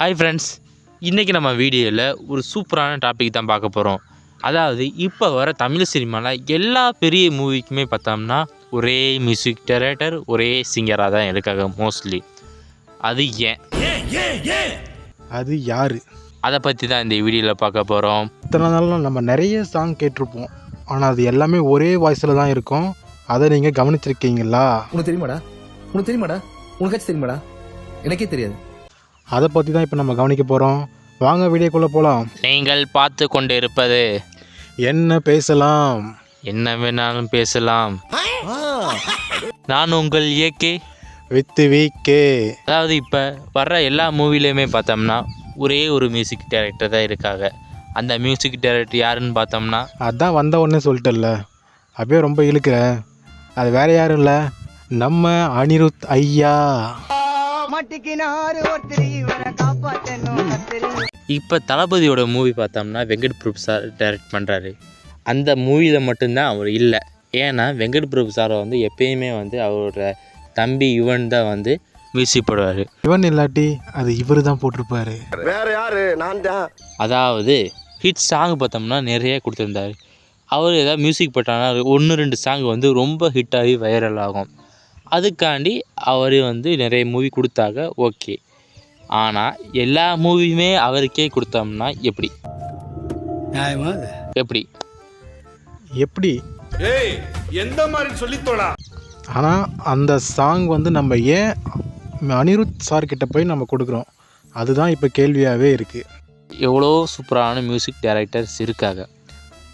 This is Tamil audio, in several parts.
ஹாய் ஃப்ரெண்ட்ஸ் இன்றைக்கி நம்ம வீடியோவில் ஒரு சூப்பரான டாபிக் தான் பார்க்க போகிறோம் அதாவது இப்போ வர தமிழ் சினிமாவில் எல்லா பெரிய மூவிக்குமே பார்த்தோம்னா ஒரே மியூசிக் டைரக்டர் ஒரே சிங்கராக தான் இருக்காங்க மோஸ்ட்லி அது ஏன்? அது யார்? அதை பற்றி தான் இந்த வீடியோவில் பார்க்க போகிறோம் இத்தனை நாளும் நம்ம நிறைய சாங் கேட்டிருப்போம். ஆனால் அது எல்லாமே ஒரே வாய்ஸில் தான் இருக்கும். அதை நீங்கள் கவனிச்சிருக்கீங்களா? உனக்கு தெரியுமாடா? உனக்கு தெரியுமாடா? உனக்காச்சும் தெரியுமாடா? எனக்கே தெரியாது. அதை பற்றி தான் இப்போ நம்ம கவனிக்க போகிறோம் வாங்க வீடியோக்குள்ளே போகலாம் நீங்கள் பார்த்து கொண்டு இருப்பது என்ன பேசலாம்? என்ன வேணாலும் பேசலாம். நான் உங்கள் இயக்கே வித்து வீக்கே அதாவது இப்போ வர்ற எல்லா மூவிலையுமே பார்த்தோம்னா ஒரே ஒரு மியூசிக் டைரக்டர் தான் இருக்காங்க. அந்த மியூசிக் டைரக்டர் யாருன்னு பார்த்தோம்னா அதான் வந்த உடனே சொல்லிட்டல்ல அப்படியே ரொம்ப இழுக்கிற. அது வேற யாரும் இல்லை. நம்ம அனிருத் ஐயா. மாட்டிக்கினாரு. ஒருத்தர் இவரை காப்பாத்தணும். கத்திரி இப்போ தளபதியோட மூவி பார்த்தோம்னா வெங்கட் பிரபு சார் டைரக்ட் பண்ணுறாரு அந்த மூவியில் மட்டும்தான் அவர் இல்லை. ஏன்னா வெங்கட் பிரபு சாரை வந்து எப்பயுமே வந்து அவரோட தம்பி யுவன் தான் வந்து மியூசிக் போடுவார் இவன் இல்லாட்டி அது இவர் தான் போட்டிருப்பாரு. வேற யாரு? நான் தான். அதாவது ஹிட் சாங் பார்த்தோம்னா நிறைய கொடுத்துருந்தாரு. அவர் ஏதாவது மியூசிக் போட்டாங்கன்னா ஒன்று ரெண்டு சாங் வந்து ரொம்ப ஹிட் ஆகி வைரல் ஆகும். அதுக்காண்டி அவர் வந்து நிறைய மூவி கொடுத்தாங்க. ஓகே ஆனால் எல்லா மூவியுமே அவருக்கே கொடுத்தோம்னா எப்படி? எப்படி? எப்படி? ஏய் எந்த மாதிரி சொல்லித்தோடா? ஆனால் அந்த சாங் வந்து நம்ம ஏன் அனிருத் சார் கிட்ட போய் நம்ம கொடுக்குறோம்? அதுதான் இப்போ கேள்வியாகவே இருக்குது எவ்வளோ சூப்பரான மியூசிக் டைரக்டர்ஸ் இருக்காங்க.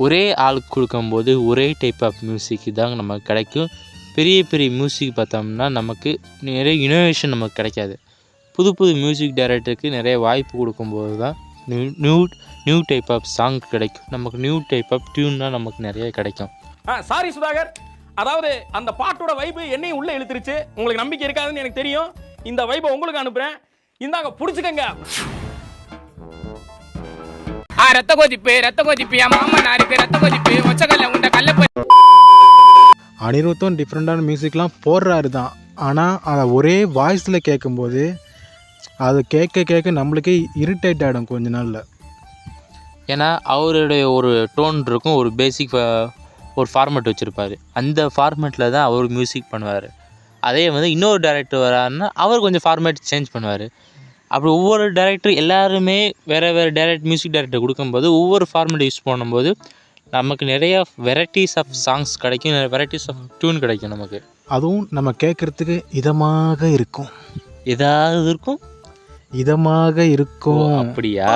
ஒரே ஆளுக்கு கொடுக்கும்போது ஒரே டைப் ஆஃப் மியூசிக் தான் நமக்கு கிடைக்கும். பெரிய பெரிய மியூசிக் பார்த்தோம்னா நமக்கு நிறைய இனோவேஷன் நமக்கு கிடைக்காது. புது புது மியூசிக் டைரக்டருக்கு நிறைய வாய்ப்பு கொடுக்கும்போது தான் new new new type of song கிடைக்கும். நமக்கு நியூ டைப் ஆஃப் டியூன் தான் நமக்கு நிறைய கிடைக்கும். சாரி சுதாகர். அதாவது அந்த பாட்டோட வைப்பு என்னையும் உள்ள இழுத்துருச்சு. உங்களுக்கு நம்பிக்கை இருக்காதுன்னு எனக்கு தெரியும். இந்த வைப்பை உங்களுக்கு அனுப்புறேன். இந்தாங்க புடிச்சுக்கங்க. ஆ ரத்த கொதிப்பு ரத்த கொதிப்பு என் மாமனாருக்கு ரத்த கொதிப்பு. ஒச்சகல்ல உண்ட கல்லப்ப அனிருத்தும் டிஃப்ரெண்ட்டான மியூசிக்லாம் போடுறாரு தான் ஆனால் அதை ஒரே வாய்ஸில் கேட்கும்போது அதை கேட்க கேட்க நம்மளுக்கே இரிட்டேட் ஆகிடும் கொஞ்ச நாளில். ஏன்னா அவருடைய ஒரு டோன் இருக்கும் ஒரு பேசிக் ஒரு ஃபார்மேட் வச்சுருப்பார். அந்த ஃபார்மேட்டில் தான் அவர் மியூசிக் பண்ணுவார். அதே வந்து இன்னொரு டேரக்டர் வராருன்னா அவர் கொஞ்சம் ஃபார்மேட் சேஞ்ச் பண்ணுவார். அப்படி ஒவ்வொரு டேரக்டர் எல்லாருமே வேறு வேறு டேரக்ட் மியூசிக் டேரக்டர் கொடுக்கும்போது ஒவ்வொரு ஃபார்மேட் யூஸ் பண்ணும்போது நமக்கு நிறைய வெரைட்டிஸ் ஆஃப் சாங்ஸ் கிடைக்கும் வெரைட்டிஸ் ஆஃப் டியூன் கிடைக்கும் நமக்கு. அதுவும் நம்ம கேட்குறதுக்கு இதமாக இருக்கும். ஏதாவது இருக்கும்? இதமாக இருக்கும். அப்படியா?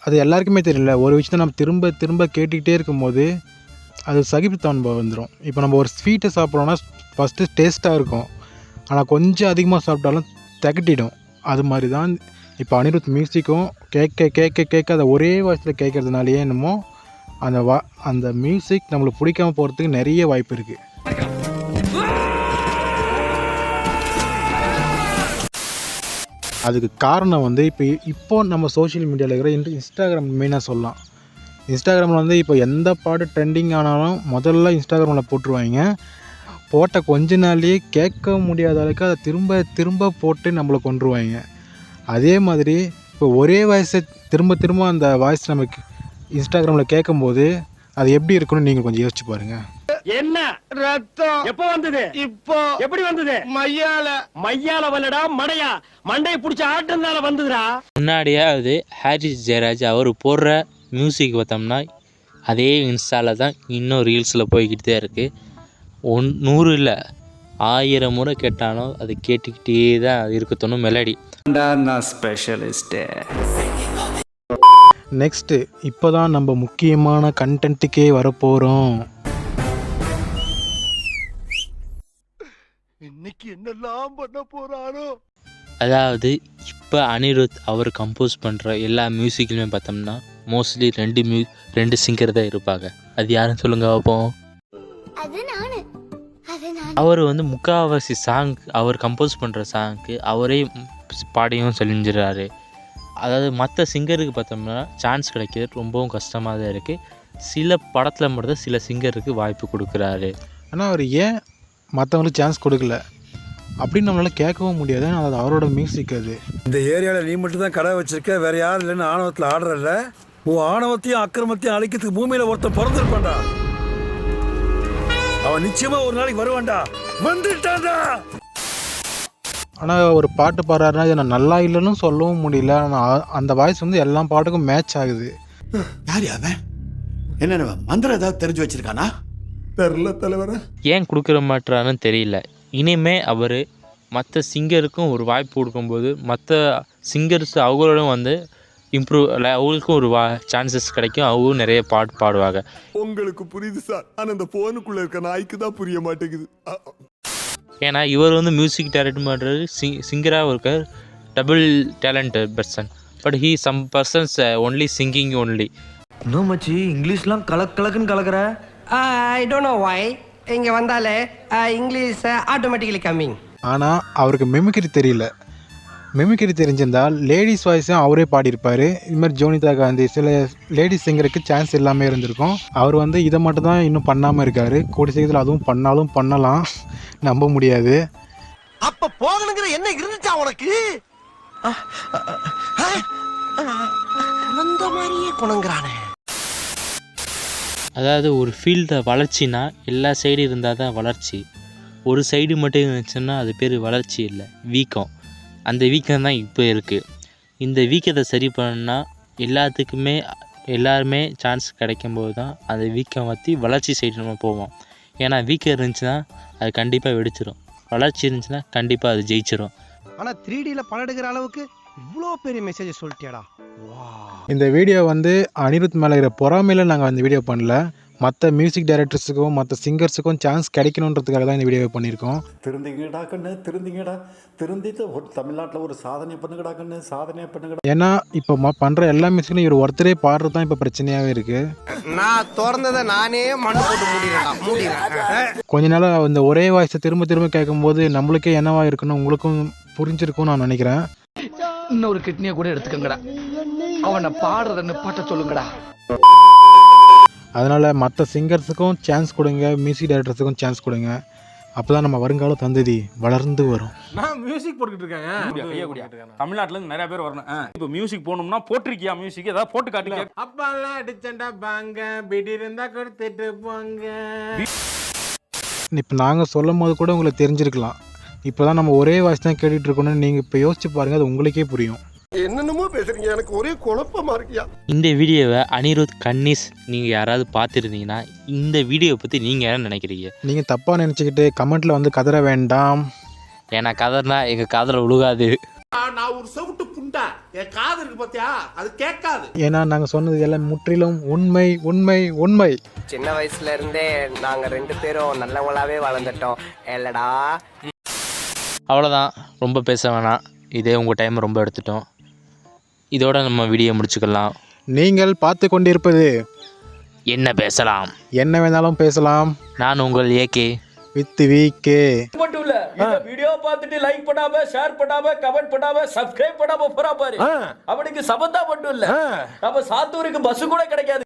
அது எல்லாருக்குமே தெரியல. ஒரு விஷயத்தை நம்ம திரும்ப திரும்ப கேட்டுக்கிட்டே இருக்கும்போது அது சகிப்புத்தன்மை வந்துடும் இப்போ நம்ம ஒரு ஸ்வீட்டை சாப்பிட்றோன்னா ஃபஸ்ட்டு டேஸ்ட்டாக இருக்கும். ஆனால் கொஞ்சம் அதிகமாக சாப்பிட்டாலும் திகட்டிடும். அது மாதிரி தான் இப்போ அனிருத் மியூசிக்கும் கேட்க கேட்க கேட்க அதை ஒரே வாய்ஸில் கேட்கறதுனாலயே என்னமோ அந்த வா அந்த மியூசிக் நம்மளுக்கு பிடிக்காம போகிறதுக்கு நிறைய வாய்ப்பு இருக்குது அதுக்கு காரணம் வந்து இப்போ இப்போ நம்ம சோஷியல் மீடியாவில் இருக்கிற இன்ட் இன்ஸ்டாகிராம் மெயினாக சொல்லலாம். இன்ஸ்டாகிராமில் வந்து இப்போ எந்த பாட்டு ட்ரெண்டிங் ஆனாலும் முதல்ல இன்ஸ்டாகிராமில் போட்டுருவாங்க. போட்ட கொஞ்ச நாள்லேயே கேட்க முடியாத அளவுக்கு அதை திரும்ப திரும்ப போட்டு நம்மளை கொண்டுருவாங்க அதே மாதிரி இப்போ ஒரே வாய்ஸை திரும்ப திரும்ப அந்த வாய்ஸ் நமக்கு இன்ஸ்டாகிராமில் கேட்கும்போது அது எப்படி இருக்குன்னு நீங்கள் கொஞ்சம் யோசிச்சு பாருங்கள் என்ன? ரத்தம். எப்ப வந்தது? இப்போ. எப்படி வந்தது? மையால. மையால வல்லடா மடையா. மண்டையை பிடிச்ச ஆட்டம்னால வந்ததுடா. முன்னாடியாவது ஹாரிஸ் ஜெயராஜ் அவர் போடுற மியூசிக் பார்த்தோம்னா அதே இன்ஸ்டாவில் தான் இன்னும் ரீல்ஸில் போய்கிட்டு தான் இருக்குது ஒன் நூறு இல்லை ஆயிரம் முறை கேட்டாலும் அது கேட்டுக்கிட்டே தான் இருக்க தோணும் மெலடி. நெக்ஸ்ட்டு இப்போ தான் நம்ம முக்கியமான கண்டென்ட்டுக்கே வரப்போகிறோம் இன்னைக்கு என்னெல்லாம் பண்ண போறாரோ அதாவது இப்போ அனிருத் அவர் கம்போஸ் பண்ணுற எல்லா மியூசிக்லையுமே பார்த்தோம்னா மோஸ்ட்லி ரெண்டு மியூ ரெண்டு சிங்கர் தான் இருப்பாங்க. அது யாருன்னு சொல்லுங்க பார்ப்போம் அவர் வந்து முக்காவாசி சாங் அவர் கம்போஸ் பண்ணுற சாங்க்கு அவரே பாடியும் செஞ்சிடறாரு அதாவது மற்ற சிங்கருக்கு பார்த்தோம்னா சான்ஸ் கிடைக்கிறது ரொம்பவும் கஷ்டமாக தான் இருக்குது சில படத்தில் மட்டும்தான் சில சிங்கருக்கு வாய்ப்பு கொடுக்குறாரு. ஆனால் அவர் ஏன் மற்றவங்களுக்கு சான்ஸ் கொடுக்கல? அப்படின்னு நம்மளால கேட்கவும் முடியாது. அது அவரோட மியூசிக் அது. இந்த ஏரியாவில் நீ மட்டும் தான் கடை வச்சிருக்க வேற யாரும் இல்லைன்னு ஆணவத்தில் ஆடுறல்ல. உன் ஆணவத்தையும் அக்கிரமத்தையும் அழிக்கிறதுக்கு பூமியில ஒருத்தன் பிறந்திருப்பான்டா. அவன் நிச்சயமா ஒரு நாளைக்கு வருவான்டா. வந்துட்டான்டா. ஆனால் ஒரு பாட்டு பாடுறாருன்னா இது நான் நல்லா இல்லைன்னு சொல்லவும் முடியல. ஆனால் அந்த வாய்ஸ் வந்து எல்லா பாட்டுக்கும் மேட்ச் ஆகுது. யார் அவன் என்ன மந்திரம் ஏதாவது தெரிஞ்சு வச்சிருக்கானா? தெரியல தலைவர. ஏன் கொடுக்குற மாட்டாருன்னு தெரியல. இனிமே அவர் மற்ற சிங்கருக்கும் ஒரு வாய்ப்பு கொடுக்கும்போது மற்ற சிங்கர்ஸ் அவங்களோட வந்து இம்ப்ரூவ் அவங்களுக்கும் ஒரு வா சான்சஸ் கிடைக்கும். அவங்களும் நிறைய பாட்டு பாடுவாங்க. உங்களுக்கு புரியுது சார் ஆனா இந்த போனுக்குள்ள இருக்க நாய்க்கு தான் புரிய மாட்டேங்குது. ஏன்னா இவர் வந்து மியூசிக் டைரக்ட் பண்ணுறது சிங் சிங்கராக இருக்கார். Double talented person but he some persons only singing only இன்னும் மச்சி இங்கிலீஷ்லாம் கலக் கலக்குன்னு கலக்குற. ஐ டோன்ட் நோ வை இங்க வந்தாலே இங்கிலீஷ் ஆட்டோமேட்டிக்கலி கம்மிங் ஆனால் அவருக்கு மெமிக்ரி தெரியல. மெமிக்ரி தெரிஞ்சிருந்தால் லேடிஸ் வாய்ஸும் அவரே பாடியிருப்பார். இது மாதிரி ஜோனிதா காந்தி சில லேடிஸ் சிங்கருக்கு சான்ஸ் இல்லாமல் இருந்திருக்கும். அவர் வந்து இதை மட்டும் தான் இன்னும் பண்ணாமல் இருக்கார். கூடி சீக்கிரத்தில் அதுவும் பண்ணாலும் பண்ணலாம். நம்ப முடியாது. அப்ப போகணுங்கிற என்ன இருந்துச்சா உனக்கு? குழந்த மாதிரியே குணங்குறானே. அதாவது ஒரு ஃபீல்டில் வளர்ச்சினா எல்லா சைடு இருந்தால் தான் வளர்ச்சி. ஒரு சைடு மட்டும் இருந்துச்சுன்னா அது பேர் வளர்ச்சி இல்லை வீக்கம். அந்த வீக்கம் தான் இப்போ இருக்குது இந்த வீக்கத்தை சரி பண்ணா எல்லாத்துக்குமே எல்லாருமே சான்ஸ் கிடைக்கும்போது தான் அந்த வீக்கம் பற்றி வளர்ச்சி சைடு நம்ம போவோம். ஏன்னா வீக்கம் இருந்துச்சுன்னா அது கண்டிப்பாக வெடிச்சிடும் வளர்ச்சி இருந்துச்சுன்னா கண்டிப்பாக அது ஜெயிச்சிடும் ஆனா த்ரீ டில படம் எடுக்கிற அளவுக்கு இவ்வளோ பெரிய மெசேஜ் சொல்லிட்டியாடா. வா இந்த வீடியோ வந்து அனிருத் மேலே இருக்கிற பொறாமையில் நாங்கள் இந்த வீடியோ பண்ணல. மற்ற மியூசிக் டைரக்டர்ஸுக்கும் மற்ற சிங்கர்ஸுக்கும் சான்ஸ் கிடைக்கணுன்றதுக்காக தான் இந்த வீடியோ பண்ணியிருக்கோம். திருந்திங்கடா கண்ணு திருந்திங்கடா. திருந்திட்டு ஒரு தமிழ்நாட்டில் ஒரு சாதனை பண்ணுங்கடா கண்ணு சாதனை பண்ணுங்கடா. ஏன்னா இப்போ ம பண்ணுற எல்லா மியூசிக்கும் இவர் ஒருத்தரே பாடுறது தான் இப்போ பிரச்சனையாகவே இருக்குது நான் திறந்ததை நானே மண்ணு போட்டு மூடிடுறேன். கொஞ்ச நாள் இந்த ஒரே வாய்ஸை திரும்ப திரும்ப கேட்கும்போது நம்மளுக்கே என்னவா இருக்குன்னு உங்களுக்கும் புரிஞ்சிருக்கும்னு நான் நினைக்கிறேன். இன்னொரு கிட்னியை கூட எடுத்துக்கங்கடா. அவனை பாடுறத நிப்பாட்ட சொல்லுங்கடா. அதனால் மற்ற சிங்கர்ஸுக்கும் சான்ஸ் கொடுங்க மியூசிக் டைரக்டர்ஸுக்கும் சான்ஸ் கொடுங்க. அப்போ தான் நம்ம வருங்கால தந்ததி வளர்ந்து வரும். நான் மியூசிக் போட்டுக்கிட்டு இருக்கேன். தமிழ்நாட்டுல இருந்து நிறைய பேர் வரணும். இப்போ மியூசிக் போகணும்னா போட்டிருக்கியா மியூசிக் ஏதாவது போட்டு காட்டுங்க அப்பெல்லாம் அடிச்சண்டா பாங்க பிடி இருந்தா கொடுத்துட்டு போங்க. இப்போ நாங்கள் சொல்லும் போது கூட உங்களுக்கு தெரிஞ்சிருக்கலாம். இப்போ தான் நம்ம ஒரே வாய்ஸ் தான் கேட்டுட்டு இருக்கோம்னு நீங்கள் இப்போ யோசிச்சு பாருங்கள் அது உங்களுக்கே புரியும். என்னென்னமோ பேசுறீங்க. எனக்கு ஒரே குழப்பமா இருக்கியா? இந்த வீடியோவை அனிருத் கன்னிஸ் நீங்கள் யாராவது பார்த்துருந்தீங்கன்னா இந்த வீடியோவை பற்றி நீங்கள் என்ன நினைக்கிறீங்க? நீங்கள் தப்பாக நினச்சிக்கிட்டு கமெண்ட்டில் வந்து கதற வேண்டாம். ஏன்னா கதர்னா எங்கள் காதில் விழுகாது நான் ஒரு செவிட்டு புண்டா. என் காது இருக்கு பாத்தியா? அது கேட்காது. ஏன்னா நாங்கள் சொன்னது எல்லாம் முற்றிலும் உண்மை உண்மை உண்மை. சின்ன வயசுல இருந்தே நாங்க ரெண்டு பேரும் நல்லவங்களாவே வளர்ந்துட்டோம். இல்லடா அவ்வளோதான் ரொம்ப பேச வேணாம். இதே உங்கள் டைம் ரொம்ப எடுத்துட்டோம். இதோட நம்ம வீடியோ முடிச்சுக்கலாம். நீங்கள் பார்த்து கொண்டிருப்பது என்ன பேசலாம்? என்ன வேணாலும் பேசலாம். நான் உங்கள் ஏகே வித் விகே மட்டும் இல்ல இந்த வீடியோ பார்த்துட்டு லைக் பண்ணாம ஷேர் பண்ணாம கமெண்ட் பண்ணாம சப்ஸ்கிரைப் பண்ணாம போறா பாரு. அவனுக்கு சபந்தா மட்டும் இல்ல. நம்ம சாத்தூருக்கு பஸ் கூட கிடைக்காது.